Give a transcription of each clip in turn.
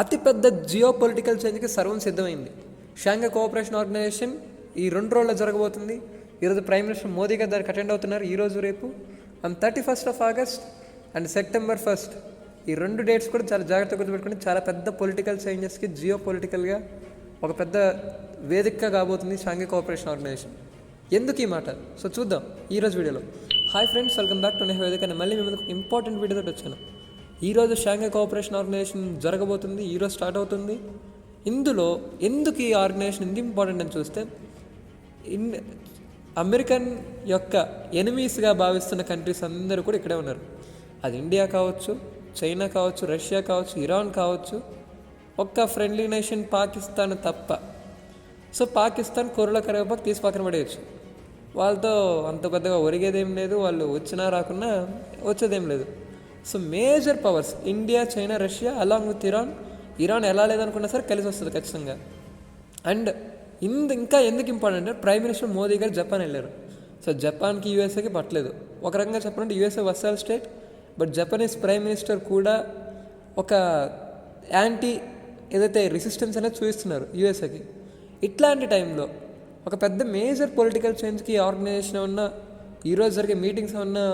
అతిపెద్ద geo political చేంజ్కి సర్వం సిద్ధమైంది. షాంఘై కోఆపరేషన్ ఆర్గనైజేషన్ ఈ రెండు రోజుల్లో జరగబోతుంది. ఈరోజు ప్రైమ్ మినిస్టర్ మోదీ గారు దానికి అటెండ్ అవుతున్నారు ఈరోజు రేపు. And thirty first of August and September first ఈ రెండు డేట్స్ కూడా చాలా జాగ్రత్తగా గుర్తుపెట్టుకుని చాలా పెద్ద పొలిటికల్ చేంజెస్కి జియో పొలిటికల్గా ఒక పెద్ద వేదికగా కాబోతుంది షాంఘై కోఆపరేషన్ ఆర్గనైజేషన్. ఎందుకు ఈ మాట? సో చూద్దాం ఈరోజు వీడియోలో. Hi friends welcome back to నెహ్ వేదిక మళ్ళీ మేము ఇంపార్టెంట్ వీడియోతో వచ్చాను. ఈరోజు షాంఘై కోఆపరేషన్ ఆర్గనైజేషన్ జరగబోతుంది ఈరోజు స్టార్ట్ అవుతుంది. ఇందులో ఎందుకు ఈ ఆర్గనైజేషన్ ఎంత ఇంపార్టెంట్ అని చూస్తే ఇన్ అమెరికన్ యొక్క ఎనిమీస్గా భావిస్తున్న కంట్రీస్ అందరూ కూడా ఇక్కడే ఉన్నారు. అది ఇండియా కావచ్చు చైనా కావచ్చు రష్యా కావచ్చు ఇరాన్ కావచ్చు. ఒక్క ఫ్రెండ్లీ నేషన్ పాకిస్తాన్ తప్ప. సో పాకిస్తాన్ కొరల కరివేపాకు తీసి పక్కన పడేయచ్చు. వాళ్ళతో అంత పెద్దగా ఒరిగేదేం లేదు వాళ్ళు వచ్చినా రాకున్నా వచ్చేదేం లేదు. So major powers India China Russia along with Iran. Iran ఎలా లేదనుకున్నా సరే కలిసి వస్తుంది ఖచ్చితంగా. అండ్ ఇందు ఇంకా ఎందుకు ఇంపార్టెంట్ అంటే ప్రైమ్ మినిస్టర్ మోదీ గారు జపాన్ వెళ్ళారు. సో జపాన్కి యూఎస్ఏకి పట్టలేదు. ఒక రకంగా చెప్పాలంటే USA vassal state but Japanese prime minister కూడా ఒక యాంటీ ఏదైతే రెసిస్టెన్స్ అనేది చూపిస్తున్నారు యూఎస్ఏకి. ఇట్లాంటి టైంలో ఒక పెద్ద మేజర్ పొలిటికల్ చేంజ్కి ఆర్గనైజేషన్ ఉన్న ఈరోజు జరిగే మీటింగ్స్ ఏమన్నా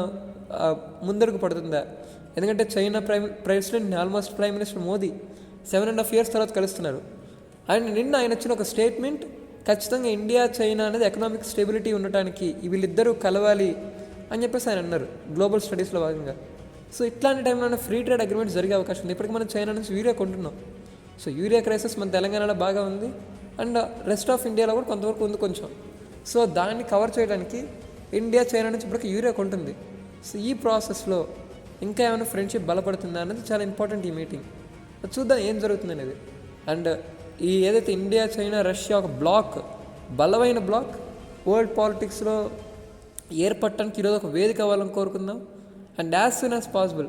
ముందరకు పడుతుందా? ఎందుకంటే China prime president almost prime minister Modi seven and half years తర్వాత కలుస్తున్నారు. అండ్ నిన్న ఆయన వచ్చిన ఒక స్టేట్మెంట్ ఖచ్చితంగా ఇండియా చైనా అనేది ఎకనామిక్ స్టెబిలిటీ ఉండటానికి వీళ్ళిద్దరూ కలవాలి అని చెప్పేసి ఆయన అన్నారు గ్లోబల్ స్టడీస్లో భాగంగా. సో ఇట్లాంటి టైంలో ఫ్రీ ట్రేడ్ అగ్రిమెంట్ జరిగే అవకాశం ఉంది. ఇప్పటికి మనం చైనా నుంచి యూరియా కొంటున్నాం. సో యూరియా క్రైసిస్ మన తెలంగాణలో బాగా ఉంది అండ్ రెస్ట్ ఆఫ్ ఇండియాలో కూడా కొంతవరకు ఉంది కొంచెం. సో దాన్ని కవర్ చేయడానికి ఇండియా చైనా నుంచి ఇప్పటికి యూరియా కొంటుంది. సో ఈ ప్రాసెస్లో ఇంకా ఏమైనా ఫ్రెండ్షిప్ బలపడుతుందా అనేది చాలా ఇంపార్టెంట్ ఈ మీటింగ్ చూద్దాం ఏం జరుగుతుంది అనేది అండ్ ఈ ఏదైతే ఇండియా చైనా రష్యా ఒక బ్లాక్ బలమైన బ్లాక్ వరల్డ్ పాలిటిక్స్లో ఏర్పడటానికి ఈరోజు ఒక వేదిక అవ్వాలని కోరుకుందాం. And as soon as possible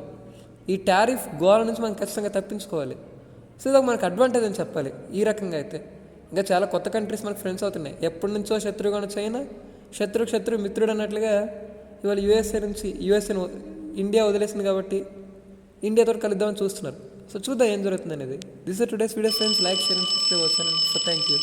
ఈ టారిఫ్ గోల నుంచి మనం ఖచ్చితంగా తప్పించుకోవాలి. సో ఇదొక మనకు అడ్వాంటేజ్ అని చెప్పాలి. ఈ రకంగా అయితే. ఇంకా చాలా కొత్త కంట్రీస్ మనకు ఫ్రెండ్స్ అవుతున్నాయి. ఎప్పటి నుంచో శత్రువుగా ఉన్న చైనా శత్రు శత్రు మిత్రుడు అన్నట్లుగా ఇవాళ యూఎస్ఏ నుంచి యూఎస్ఏ ఇండియా వదిలేసింది కాబట్టి ఇండియాతో కలుద్దామని చూస్తున్నారు. సో చూద్దాం ఏం జరుగుతుంది అనేది this today's video friends like share and subscribe అవుతాను సో థ్యాంక్ యూ